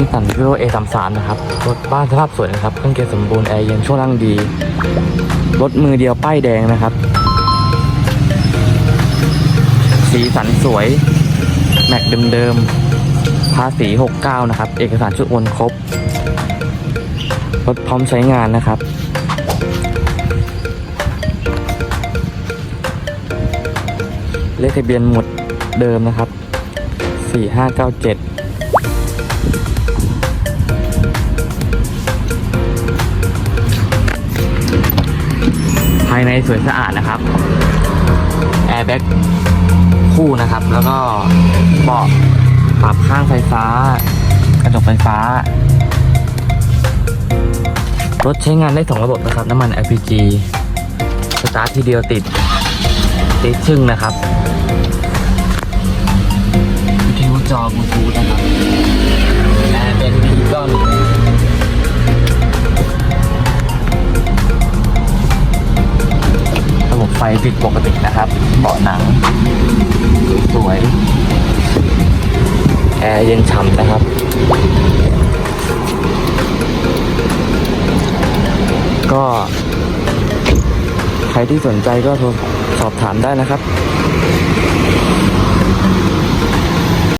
นิสสันวิโรเอสามสามนะครับ รถบ้านสภาพสวยนะครับ เครื่องเกียร์สมบูรณ์ แอร์เย็นช่วงล่างดี รถมือเดียวป้ายแดงนะครับ สีสันสวย แม็กเดิมๆ ภาษี 69 นะครับ เอกสารชุดโอนครบ รถพร้อมใช้งานนะครับเลขทะเบียนหมดเดิมนะครับ 4597 ภายในสวยสะอาดนะครับแอร์แบ็กคู่นะครับ แล้วก็เบาะปรับข้างไฟฟ้า กระจกไฟฟ้ารถใช้งานได้สองระบบนะครับ น้ำมัน LPG สตาร์ททีเดียวติดติดชึ่งนะครับวิทยุจอบลูทูธนะครับ ไฟผิดปกตินะครับ เบาะหนัง สวย แอร์เย็นฉ่ำนะครับก็ใครที่สนใจก็โทรสอบถามได้นะครับ